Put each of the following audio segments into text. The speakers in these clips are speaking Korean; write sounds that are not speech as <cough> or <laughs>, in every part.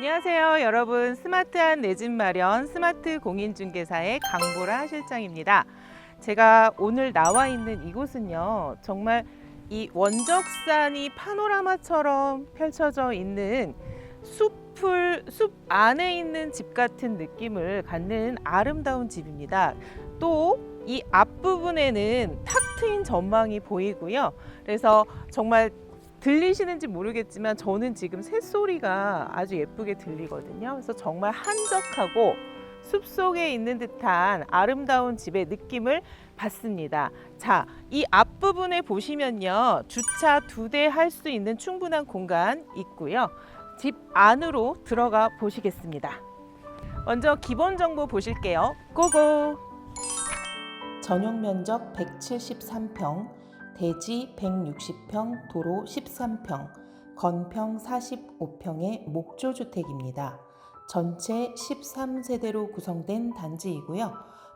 안녕하세요, 여러분. 스마트한 내 집 마련 스마트 공인중개사의 강보라 실장입니다. 제가 오늘 나와 있는 이곳은요, 정말 이 원적산이 파노라마처럼 펼쳐져 있는 숲을 숲 안에 있는 집 같은 느낌을 갖는 아름다운 집입니다. 또 이 앞부분에는 탁 트인 전망이 보이고요. 그래서 정말 들리시는지 모르겠지만 저는 지금 새소리가 아주 예쁘게 들리거든요. 그래서 정말 한적하고 숲속에 있는 듯한 아름다운 집의 느낌을 받습니다. 자, 이 앞부분에 보시면요. 주차 두 대 할 수 있는 충분한 공간 있고요. 집 안으로 들어가 보시겠습니다. 먼저 기본 정보 보실게요. 고고! 전용 면적 173평, 대지 160평, 도로 13평, 건평 45평의 목조 주택입니다. 전체 13세대로 구성된 단지이고요.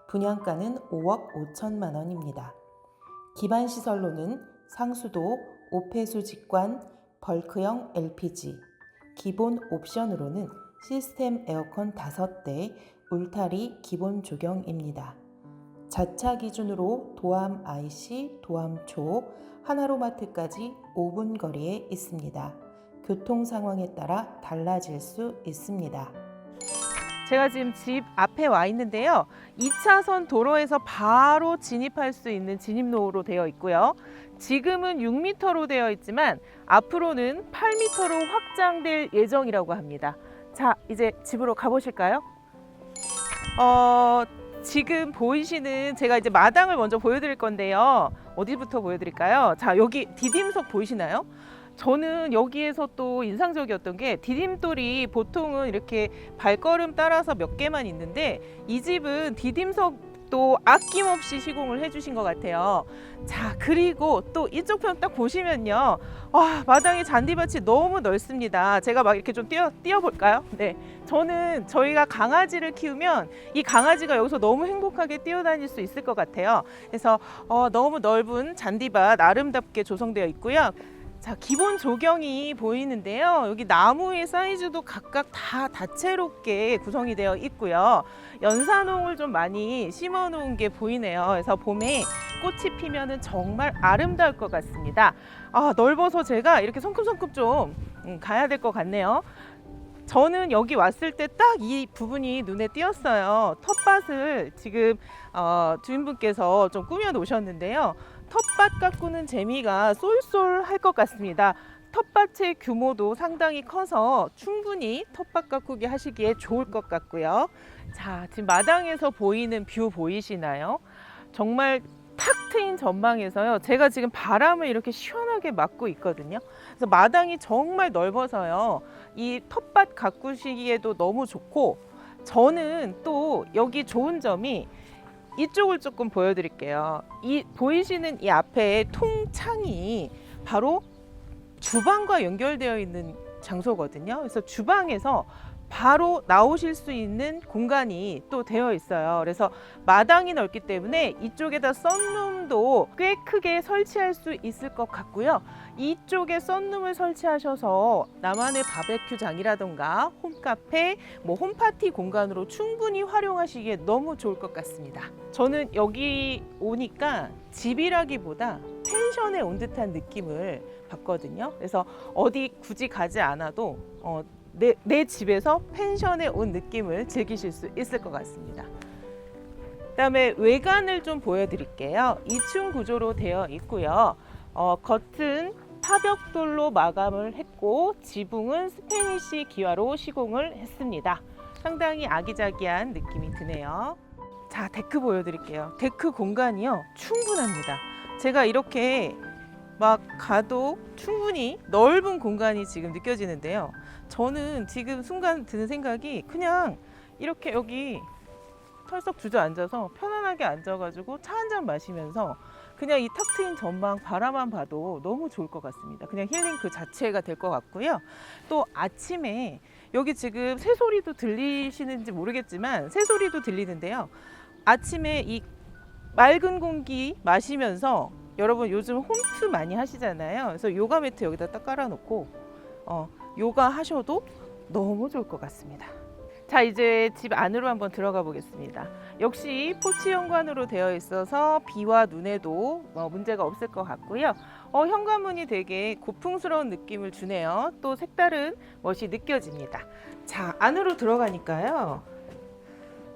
분양가는 5억 5천만 원입니다. 기반 시설로는 상수도, 오폐수 직관, 벌크형 LPG, 기본 옵션으로는 시스템 에어컨 5대, 울타리 기본 조경입니다. 자차 기준으로 도암 IC, 도암초, 하나로마트까지 5분 거리에 있습니다. 교통 상황에 따라 달라질 수 있습니다. 제가 지금 집 앞에 와 있는데요. 2차선 도로에서 바로 진입할 수 있는 진입로로 되어 있고요. 지금은 6m로 되어 있지만 앞으로는 8m로 확장될 예정이라고 합니다. 자, 이제 집으로 가보실까요? 어, 지금 보이시는 제가 이제 마당을 먼저 보여드릴 건데요. 어디부터 보여드릴까요? 자, 여기 디딤석 보이시나요? 저는 여기에서 또 인상적이었던 게 디딤돌이 보통은 이렇게 발걸음 따라서 몇 개만 있는데 이 집은 디딤석 도 아낌없이 시공을 해주신 것 같아요. 자 그리고 또 이쪽 편 딱 보시면요, 와 마당에 잔디밭이 너무 넓습니다. 제가 막 이렇게 좀 뛰어 뛰어 볼까요? 네, 저는 저희가 강아지를 키우면 이 강아지가 여기서 너무 행복하게 뛰어다닐 수 있을 것 같아요. 그래서 어, 너무 넓은 잔디밭 아름답게 조성되어 있고요. 자, 기본 조경이 보이는데요. 여기 나무의 사이즈도 각각 다 다채롭게 구성이 되어 있고요. 연산홍을 좀 많이 심어 놓은 게 보이네요. 그래서 봄에 꽃이 피면은 정말 아름다울 것 같습니다. 아, 넓어서 제가 이렇게 성큼성큼 좀 음, 가야 될 것 같네요. 저는 여기 왔을 때 딱 이 부분이 눈에 띄었어요. 텃밭을 지금 어, 주인분께서 좀 꾸며 놓으셨는데요. 텃밭 가꾸는 재미가 쏠쏠할 것 같습니다. 텃밭의 규모도 상당히 커서 충분히 텃밭 가꾸기 하시기에 좋을 것 같고요. 자, 지금 마당에서 보이는 뷰 보이시나요? 정말 탁 트인 전망에서요. 제가 지금 바람을 이렇게 시원하게 맞고 있거든요. 그래서 마당이 정말 넓어서요. 이 텃밭 가꾸시기에도 너무 좋고 저는 또 여기 좋은 점이 이쪽을 조금 보여드릴게요. 이 보이시는 이 앞에 통창이 바로 주방과 연결되어 있는 장소거든요. 그래서 주방에서 바로 나오실 수 있는 공간이 또 되어 있어요. 그래서 마당이 넓기 때문에 이쪽에다 썬룸도 꽤 크게 설치할 수 있을 것 같고요. 이쪽에 썬룸을 설치하셔서 나만의 바베큐장이라던가 홈카페, 뭐 홈파티 공간으로 충분히 활용하시기에 너무 좋을 것 같습니다. 저는 여기 오니까 집이라기보다 펜션에 온 듯한 느낌을 받거든요. 그래서 어디 굳이 가지 않아도 어, 내, 내 집에서 펜션에 온 느낌을 즐기실 수 있을 것 같습니다. 그다음에 외관을 좀 보여드릴게요. 2층 구조로 되어 있고요. 어, 겉은 타벽돌로 마감을 했고 지붕은 스페니시 기와로 시공을 했습니다. 상당히 아기자기한 느낌이 드네요. 자, 데크 보여드릴게요. 데크 공간이요. 충분합니다. 제가 이렇게 막 가도 충분히 넓은 공간이 지금 느껴지는데요. 저는 지금 순간 드는 생각이 그냥 이렇게 여기 털썩 주저앉아서 편안하게 앉아가지고 차 한 잔 마시면서 그냥 이 탁 트인 전망 바라만 봐도 너무 좋을 것 같습니다. 그냥 힐링 그 자체가 될 것 같고요. 또 아침에 여기 지금 새소리도 들리시는지 모르겠지만 새소리도 들리는데요. 아침에 이 맑은 공기 마시면서 여러분 요즘 홈트 많이 하시잖아요. 그래서 요가 매트 여기다 딱 깔아놓고 어, 요가 하셔도 너무 좋을 것 같습니다. 자 이제 집 안으로 한번 들어가 보겠습니다. 역시 포치 현관으로 되어 있어서 비와 눈에도 뭐 문제가 없을 것 같고요. 어, 현관문이 되게 고풍스러운 느낌을 주네요. 또 색다른 멋이 느껴집니다. 자 안으로 들어가니까요.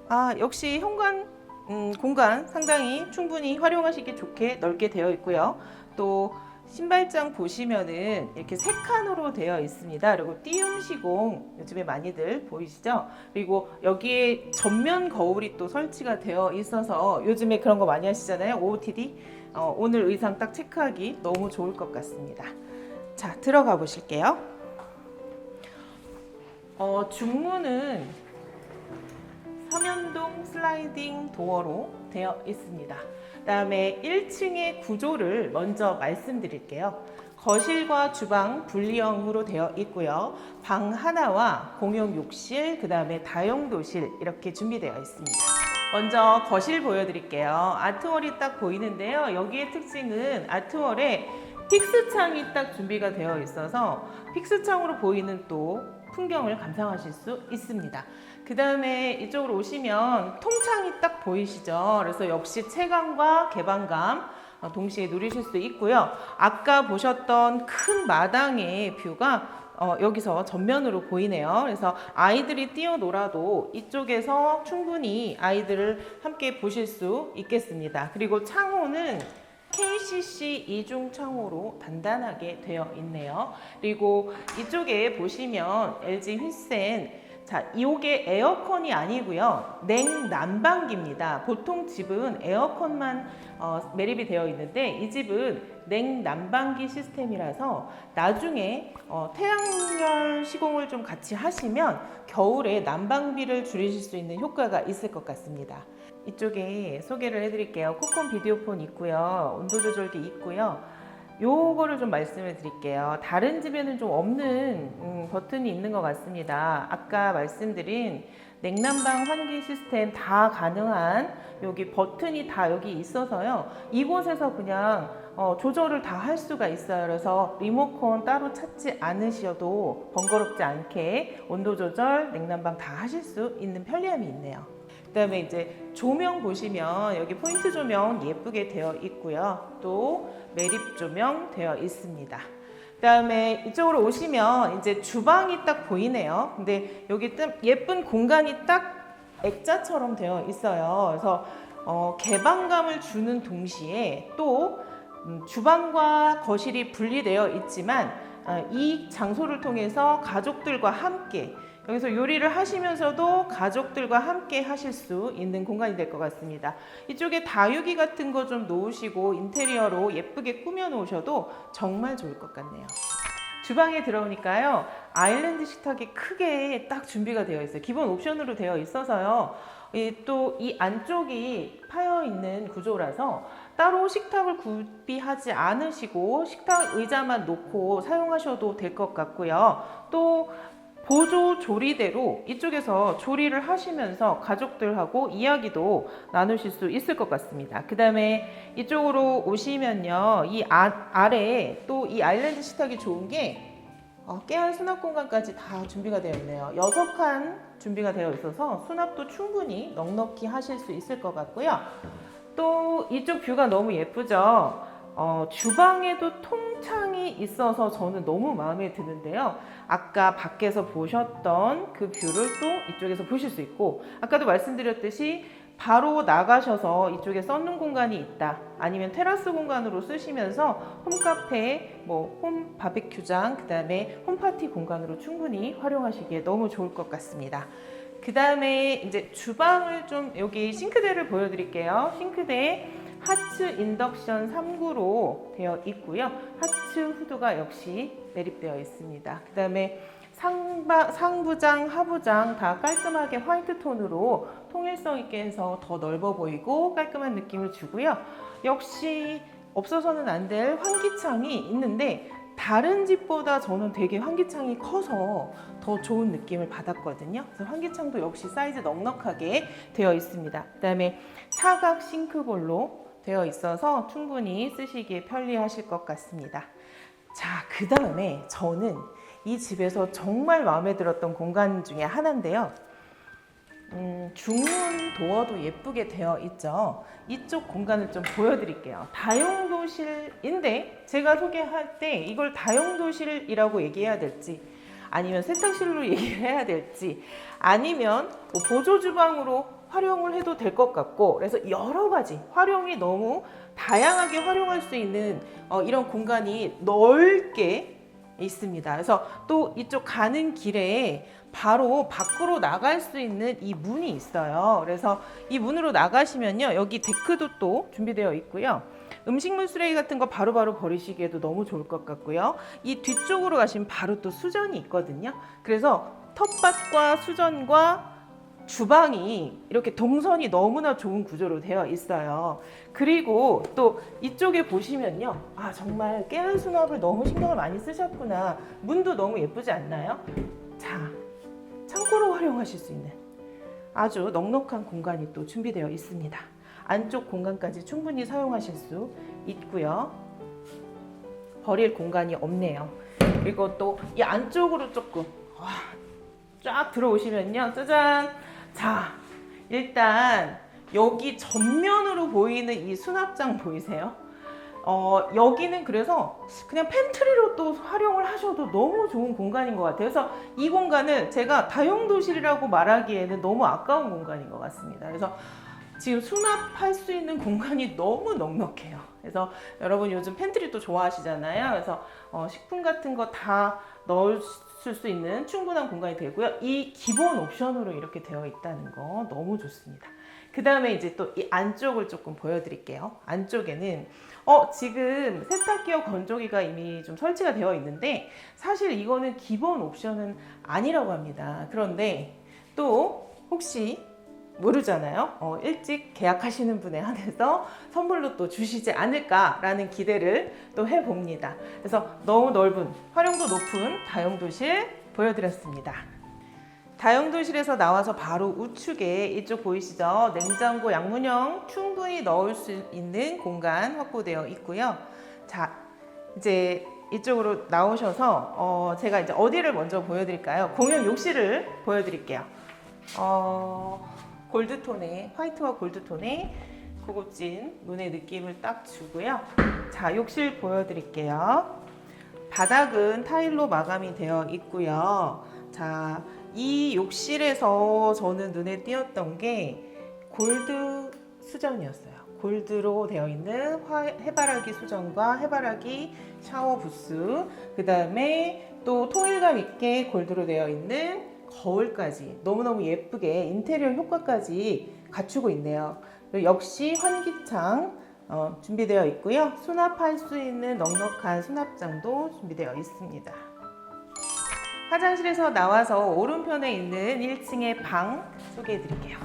아 역시 현관 음, 공간 상당히 충분히 활용하시기 좋게 넓게 되어 있고요. 또 신발장 보시면은 이렇게 세 칸으로 되어 있습니다. 그리고 띄움 시공 요즘에 많이들 보이시죠? 그리고 여기에 전면 거울이 또 설치가 되어 있어서 요즘에 그런 거 많이 하시잖아요. OOTD. 어, 오늘 의상 딱 체크하기 너무 좋을 것 같습니다. 자, 들어가 보실게요. 어, 중문은 서면동 슬라이딩 도어로 되어 있습니다. 그다음에 1층의 구조를 먼저 말씀드릴게요. 거실과 주방 분리형으로 되어 있고요. 방 하나와 공용 욕실, 그 다음에 다용도실 이렇게 준비되어 있습니다. 먼저 거실 보여드릴게요. 아트월이 딱 보이는데요. 여기의 특징은 아트월에 픽스 창이 딱 준비가 되어 있어서 픽스 창으로 보이는 또 풍경을 감상하실 수 있습니다. 그 다음에 이쪽으로 오시면 통창이 딱 보이시죠? 그래서 역시 체감과 개방감 어, 동시에 누리실 수 있고요. 아까 보셨던 큰 마당의 뷰가 어, 여기서 전면으로 보이네요. 그래서 아이들이 뛰어놀아도 이쪽에서 충분히 아이들을 함께 보실 수 있겠습니다. 그리고 창호는 KCC 이중 창호로 단단하게 되어 있네요. 그리고 이쪽에 보시면 LG 휘센 자, 이게 에어컨이 아니고요. 냉난방기입니다. 보통 집은 에어컨만 어, 매립이 되어 있는데 이 집은 냉난방기 시스템이라서 나중에 어, 태양열 시공을 좀 같이 하시면 겨울에 난방비를 줄이실 수 있는 효과가 있을 것 같습니다. 이쪽에 소개를 해드릴게요. 코콘 비디오폰 있고요. 온도 조절기 있고요. 요거를 좀 말씀을 드릴게요. 다른 집에는 좀 없는 음, 버튼이 있는 것 같습니다. 아까 말씀드린 냉난방 환기 시스템 다 가능한 여기 버튼이 다 여기 있어서요. 이곳에서 그냥 어, 조절을 다 할 수가 있어요. 그래서 리모컨 따로 찾지 않으셔도 번거롭지 않게 온도 조절, 냉난방 다 하실 수 있는 편리함이 있네요. 그 다음에 이제 조명 보시면 여기 포인트 조명 예쁘게 되어 있고요. 또 매립 조명 되어 있습니다. 그 다음에 이쪽으로 오시면 이제 주방이 딱 보이네요. 근데 여기 좀 예쁜 공간이 딱 액자처럼 되어 있어요. 그래서 어, 개방감을 주는 동시에 또 음, 주방과 거실이 분리되어 있지만 어, 이 장소를 통해서 가족들과 함께 여기서 요리를 하시면서도 가족들과 함께 하실 수 있는 공간이 될 것 같습니다. 이쪽에 다육이 같은 거 좀 놓으시고 인테리어로 예쁘게 꾸며 놓으셔도 정말 좋을 것 같네요. 주방에 들어오니까요. 아일랜드 식탁이 크게 딱 준비가 되어 있어요. 기본 옵션으로 되어 있어서요. 또 이 안쪽이 파여 있는 구조라서 따로 식탁을 구비하지 않으시고 식탁 의자만 놓고 사용하셔도 될 것 같고요. 또 보조 조리대로 이쪽에서 조리를 하시면서 가족들하고 이야기도 나누실 수 있을 것 같습니다. 그 다음에 이쪽으로 오시면요. 이 아, 아래에 또 이 아일랜드 식탁이 좋은 게 어, 깨알 수납 공간까지 다 준비가 되어 있네요. 여섯 칸 준비가 되어 있어서 수납도 충분히 넉넉히 하실 수 있을 것 같고요. 또 이쪽 뷰가 너무 예쁘죠? 어, 주방에도 통창이 있어서 저는 너무 마음에 드는데요. 아까 밖에서 보셨던 그 뷰를 또 이쪽에서 보실 수 있고, 아까도 말씀드렸듯이 바로 나가셔서 이쪽에 써는 공간이 있다. 아니면 테라스 공간으로 쓰시면서 홈카페, 뭐, 홈 바베큐장, 그 다음에 홈파티 공간으로 충분히 활용하시기에 너무 좋을 것 같습니다. 그 다음에 이제 주방을 좀 여기 싱크대를 보여드릴게요. 싱크대 하츠 인덕션 3구로 되어 있고요. 하츠 후드가 역시 매립되어 있습니다. 그 다음에 상바, 상부장, 하부장 다 깔끔하게 화이트 톤으로 통일성 있게 해서 더 넓어 보이고 깔끔한 느낌을 주고요. 역시 없어서는 안 될 환기창이 있는데 다른 집보다 저는 되게 환기창이 커서 더 좋은 느낌을 받았거든요. 그래서 환기창도 역시 사이즈 넉넉하게 되어 있습니다. 그 다음에 사각 싱크볼로 되어 있어서 충분히 쓰시기에 편리하실 것 같습니다. 자, 그 다음에 저는 이 집에서 정말 마음에 들었던 공간 중에 하나인데요. 음, 중문 도어도 예쁘게 되어 있죠. 이쪽 공간을 좀 보여드릴게요. 다용도실인데 제가 소개할 때 이걸 다용도실이라고 얘기해야 될지 아니면 세탁실로 <laughs> 얘기를 해야 될지 아니면 뭐 보조 주방으로 활용을 해도 될 것 같고 그래서 여러 가지 활용이 너무 다양하게 활용할 수 있는 어, 이런 공간이 넓게 있습니다. 그래서 또 이쪽 가는 길에 바로 밖으로 나갈 수 있는 이 문이 있어요. 그래서 이 문으로 나가시면요. 여기 데크도 또 준비되어 있고요. 음식물 쓰레기 같은 거 바로바로 버리시기에도 너무 좋을 것 같고요. 이 뒤쪽으로 가시면 바로 또 수전이 있거든요. 그래서 텃밭과 수전과 주방이 이렇게 동선이 너무나 좋은 구조로 되어 있어요. 그리고 또 이쪽에 보시면요. 아, 정말 깨알 수납을 너무 신경을 많이 쓰셨구나. 문도 너무 예쁘지 않나요? 자, 창고로 활용하실 수 있는 아주 넉넉한 공간이 또 준비되어 있습니다. 안쪽 공간까지 충분히 사용하실 수 있고요. 버릴 공간이 없네요. 그리고 또 이 안쪽으로 조금 와, 쫙 들어오시면요. 짜잔. 자, 일단 여기 전면으로 보이는 이 수납장 보이세요? 어, 여기는 그래서 그냥 팬트리로 또 활용을 하셔도 너무 좋은 공간인 것 같아요. 그래서 이 공간은 제가 다용도실이라고 말하기에는 너무 아까운 공간인 것 같습니다. 그래서 지금 수납할 수 있는 공간이 너무 넉넉해요. 그래서 여러분 요즘 팬트리 또 좋아하시잖아요. 그래서 어, 식품 같은 거 다 넣을 수 있는 충분한 공간이 되고요. 이 기본 옵션으로 이렇게 되어 있다는 거 너무 좋습니다. 그 다음에 이제 또 이 안쪽을 조금 보여드릴게요. 안쪽에는 어 지금 세탁기와 건조기가 이미 좀 설치가 되어 있는데 사실 이거는 기본 옵션은 아니라고 합니다. 그런데 또 혹시 모르잖아요. 어, 일찍 계약하시는 분에 한해서 선물로 또 주시지 않을까라는 기대를 또 해봅니다. 그래서 너무 넓은 활용도 높은 다용도실 보여드렸습니다. 다용도실에서 나와서 바로 우측에 이쪽 보이시죠? 냉장고 양문형 충분히 넣을 수 있는 공간 확보되어 있고요. 자, 이제 이쪽으로 나오셔서 어, 제가 이제 어디를 먼저 보여드릴까요? 공용 욕실을 보여드릴게요. 어, 골드톤의 화이트와 골드톤의 고급진 문의 느낌을 딱 주고요. 자, 욕실 보여드릴게요. 바닥은 타일로 마감이 되어 있고요. 자, 이 욕실에서 저는 눈에 띄었던 게 골드 수전이었어요. 골드로 되어 있는 화- 해바라기 수전과 해바라기 샤워 부스, 그 다음에 또 통일감 있게 골드로 되어 있는 거울까지 너무너무 예쁘게 인테리어 효과까지 갖추고 있네요. 역시 환기창 어, 준비되어 있고요. 수납할 수 있는 넉넉한 수납장도 준비되어 있습니다. 화장실에서 나와서 오른편에 있는 1층의 방 소개해 드릴게요.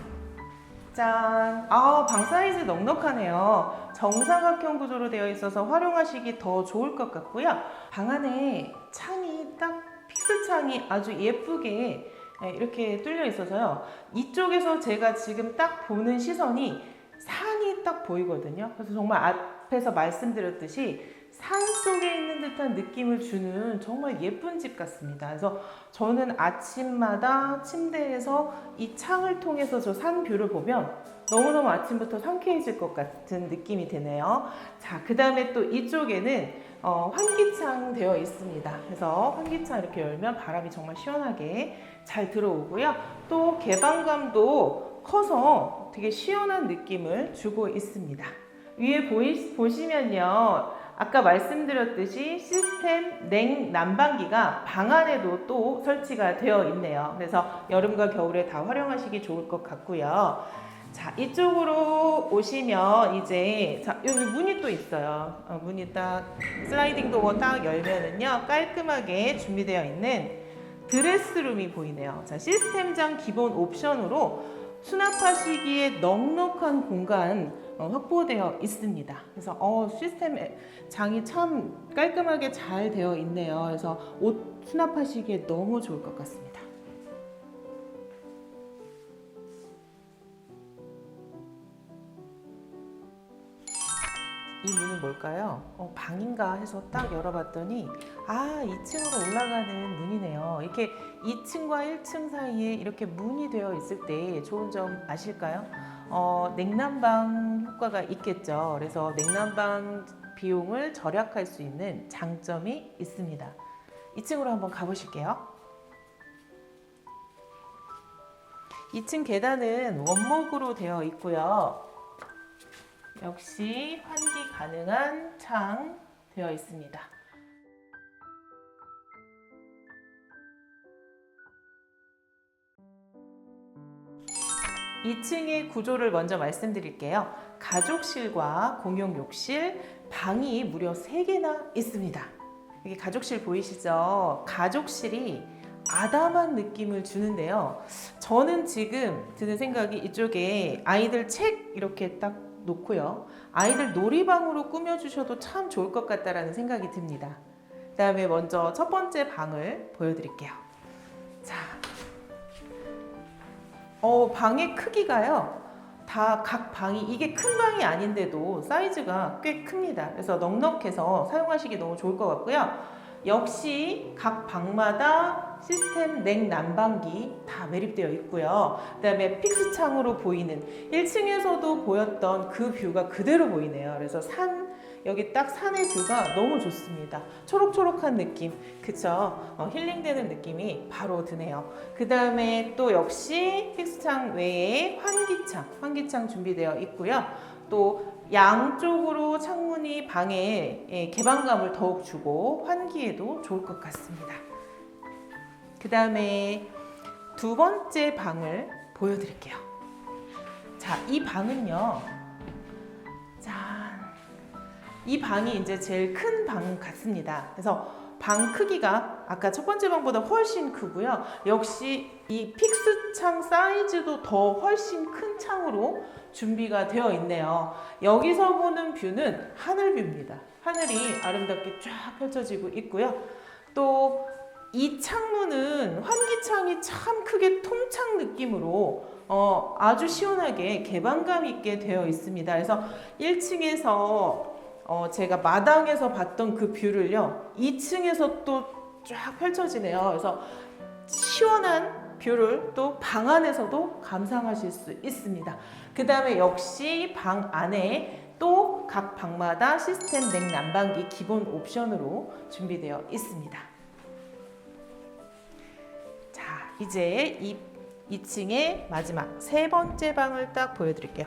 짠! 아, 방 사이즈 넉넉하네요. 정사각형 구조로 되어 있어서 활용하시기 더 좋을 것 같고요. 방 안에 창이 딱 픽스 창이 아주 예쁘게 네, 이렇게 뚫려 있어서요. 이쪽에서 제가 지금 딱 보는 시선이 산이 딱 보이거든요. 그래서 정말 앞에서 말씀드렸듯이 산 속에 있는 듯한 느낌을 주는 정말 예쁜 집 같습니다. 그래서 저는 아침마다 침대에서 이 창을 통해서 저 산 뷰를 보면 너무너무 아침부터 상쾌해질 것 같은 느낌이 드네요. 자, 그 다음에 또 이쪽에는 어, 환기창 되어 있습니다. 그래서 환기창 이렇게 열면 바람이 정말 시원하게 잘 들어오고요. 또 개방감도 커서 되게 시원한 느낌을 주고 있습니다. 위에 보이, 보시면요. 아까 말씀드렸듯이 시스템 냉 난방기가 방 안에도 또 설치가 되어 있네요. 그래서 여름과 겨울에 다 활용하시기 좋을 것 같고요. 자, 이쪽으로 오시면 이제 자, 여기 문이 또 있어요. 어, 문이 딱 슬라이딩 도어 딱 열면은요. 깔끔하게 준비되어 있는 드레스룸이 보이네요. 자, 시스템장 기본 옵션으로 수납하시기에 넉넉한 공간 어, 확보되어 있습니다. 그래서 어, 시스템 장이 참 깔끔하게 잘 되어 있네요. 그래서 옷 수납하시기에 너무 좋을 것 같습니다. 이 문은 뭘까요? 어, 방인가 해서 딱 열어봤더니 아 2층으로 올라가는 문이네요. 이렇게 2층과 1층 사이에 이렇게 문이 되어 있을 때 좋은 점 아실까요? 어, 냉난방 효과가 있겠죠. 그래서 냉난방 비용을 절약할 수 있는 장점이 있습니다. 2층으로 한번 가보실게요. 2층 계단은 원목으로 되어 있고요. 역시 환기 가능한 창 되어 있습니다. 2층의 구조를 먼저 말씀드릴게요. 가족실과 공용 욕실, 방이 무려 3개나 있습니다. 여기 가족실 보이시죠? 가족실이 아담한 느낌을 주는데요. 저는 지금 드는 생각이 이쪽에 아이들 책 이렇게 딱 놓고요. 아이들 놀이방으로 꾸며주셔도 참 좋을 것 같다라는 생각이 듭니다. 그 다음에 먼저 첫 번째 방을 보여드릴게요. 자, 어, 방의 크기가요. 다 각 방이 이게 큰 방이 아닌데도 사이즈가 꽤 큽니다. 그래서 넉넉해서 사용하시기 너무 좋을 것 같고요. 역시 각 방마다 시스템 냉난방기 다 매립되어 있고요. 그다음에 픽스 창으로 보이는 1층에서도 보였던 그 뷰가 그대로 보이네요. 그래서 산 여기 딱 산의 뷰가 너무 좋습니다. 초록초록한 느낌, 그쵸? 어, 힐링되는 느낌이 바로 드네요. 그 다음에 또 역시 픽스창 외에 환기창, 환기창 준비되어 있고요. 또 양쪽으로 창문이 방에 예, 개방감을 더욱 주고 환기에도 좋을 것 같습니다. 그 다음에 두 번째 방을 보여드릴게요. 자, 이 방은요. 짠. 이 방이 이제 제일 큰 방 같습니다. 그래서 방 크기가 아까 첫 번째 방보다 훨씬 크고요. 역시 이 픽스 창 사이즈도 더 훨씬 큰 창으로 준비가 되어 있네요. 여기서 보는 뷰는 하늘 뷰입니다. 하늘이 아름답게 쫙 펼쳐지고 있고요. 또 이 창문은 환기창이 참 크게 통창 느낌으로 어, 아주 시원하게 개방감 있게 되어 있습니다. 그래서 1층에서 어, 제가 마당에서 봤던 그 뷰를요, 2층에서 또 쫙 펼쳐지네요. 그래서 시원한 뷰를 또 방 안에서도 감상하실 수 있습니다. 그 다음에 역시 방 안에 또 각 방마다 시스템 냉난방기 기본 옵션으로 준비되어 있습니다. 이제 이 2층의 마지막 세 번째 방을 딱 보여드릴게요.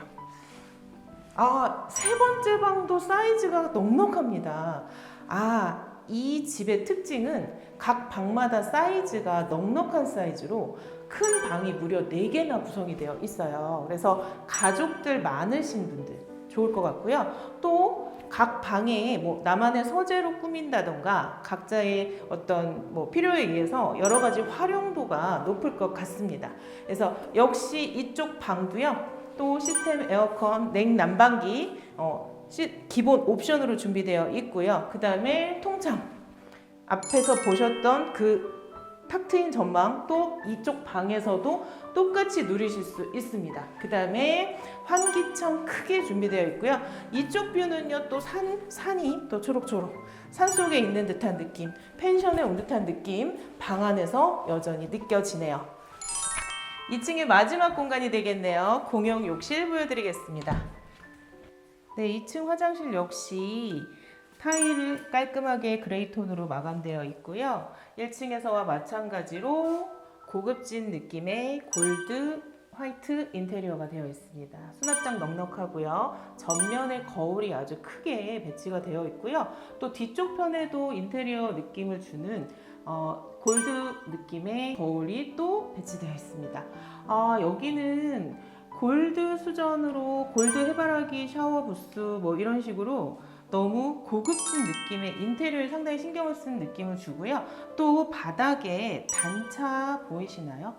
아, 세 번째 방도 사이즈가 넉넉합니다. 아, 이 집의 특징은 각 방마다 사이즈가 넉넉한 사이즈로 큰 방이 무려 4개나 구성이 되어 있어요. 그래서 가족들 많으신 분들 좋을 것 같고요. 또 각 방에 뭐 나만의 서재로 꾸민다던가 각자의 어떤 뭐 필요에 의해서 여러 가지 활용도가 높을 것 같습니다. 그래서 역시 이쪽 방도요. 또 시스템 에어컨 냉난방기 어, 시, 기본 옵션으로 준비되어 있고요. 그 다음에 통창 앞에서 보셨던 그 탁 트인 전망 또 이쪽 방에서도 똑같이 누리실 수 있습니다. 그 다음에 환기창 크게 준비되어 있고요. 이쪽 뷰는요 또 산, 산이 또 초록초록 산 속에 있는 듯한 느낌 펜션에 온 듯한 느낌 방 안에서 여전히 느껴지네요. 2층의 마지막 공간이 되겠네요. 공용 욕실 보여드리겠습니다. 네, 2층 화장실 역시 타일 깔끔하게 그레이 톤으로 마감되어 있고요. 1층에서와 마찬가지로 고급진 느낌의 골드 화이트 인테리어가 되어 있습니다. 수납장 넉넉하고요. 전면에 거울이 아주 크게 배치가 되어 있고요. 또 뒤쪽 편에도 인테리어 느낌을 주는 어, 골드 느낌의 거울이 또 배치되어 있습니다. 아, 여기는 골드 수전으로 골드 해바라기 샤워 부스 뭐 이런 식으로 너무 고급진 느낌의 인테리어에 상당히 신경을 쓴 느낌을 주고요. 또 바닥에 단차 보이시나요?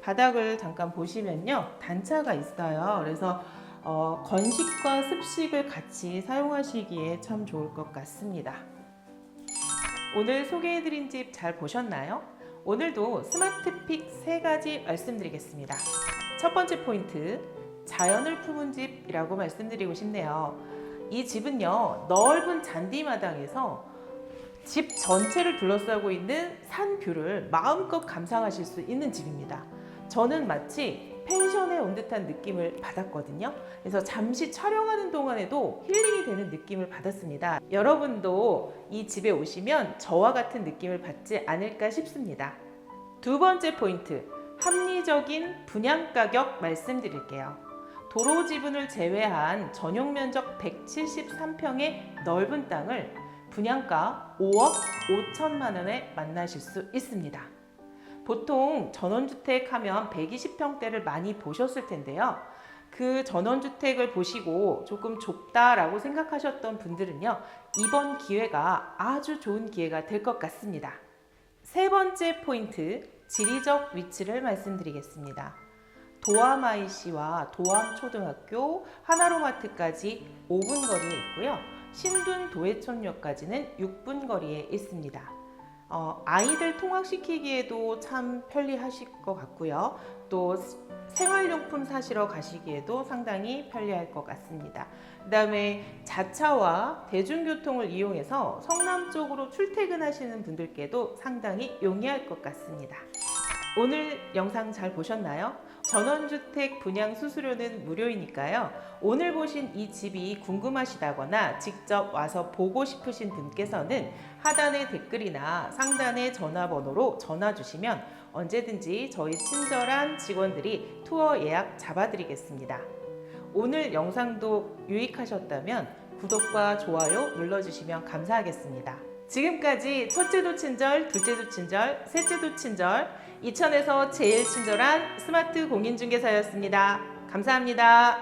바닥을 잠깐 보시면요. 단차가 있어요. 그래서 어, 건식과 습식을 같이 사용하시기에 참 좋을 것 같습니다. 오늘 소개해드린 집 잘 보셨나요? 오늘도 스마트픽 세 가지 말씀드리겠습니다. 첫 번째 포인트, 자연을 품은 집이라고 말씀드리고 싶네요. 이 집은요 넓은 잔디마당에서 집 전체를 둘러싸고 있는 산 뷰를 마음껏 감상하실 수 있는 집입니다. 저는 마치 펜션에 온 듯한 느낌을 받았거든요. 그래서 잠시 촬영하는 동안에도 힐링이 되는 느낌을 받았습니다. 여러분도 이 집에 오시면 저와 같은 느낌을 받지 않을까 싶습니다. 두 번째 포인트, 합리적인 분양 가격 말씀드릴게요. 도로 지분을 제외한 전용 면적 173평의 넓은 땅을 분양가 5억 5천만 원에 만나실 수 있습니다. 보통 전원주택 하면 120평대를 많이 보셨을 텐데요. 그 전원주택을 보시고 조금 좁다라고 생각하셨던 분들은요, 이번 기회가 아주 좋은 기회가 될 것 같습니다. 세 번째 포인트, 지리적 위치를 말씀드리겠습니다. 도암IC와 도암초등학교, 하나로마트까지 5분 거리에 있고요. 신둔 도해촌역까지는 6분 거리에 있습니다. 어, 아이들 통학시키기에도 참 편리하실 것 같고요. 또 생활용품 사시러 가시기에도 상당히 편리할 것 같습니다. 그 다음에 자차와 대중교통을 이용해서 성남 쪽으로 출퇴근하시는 분들께도 상당히 용이할 것 같습니다. 오늘 영상 잘 보셨나요? 전원주택 분양 수수료는 무료이니까요. 오늘 보신 이 집이 궁금하시다거나 직접 와서 보고 싶으신 분께서는 하단의 댓글이나 상단의 전화번호로 전화 주시면 언제든지 저희 친절한 직원들이 투어 예약 잡아드리겠습니다. 오늘 영상도 유익하셨다면 구독과 좋아요 눌러주시면 감사하겠습니다. 지금까지 첫째도 친절, 둘째도 친절, 셋째도 친절, 이천에서 제일 친절한 스마트 공인중개사였습니다. 감사합니다.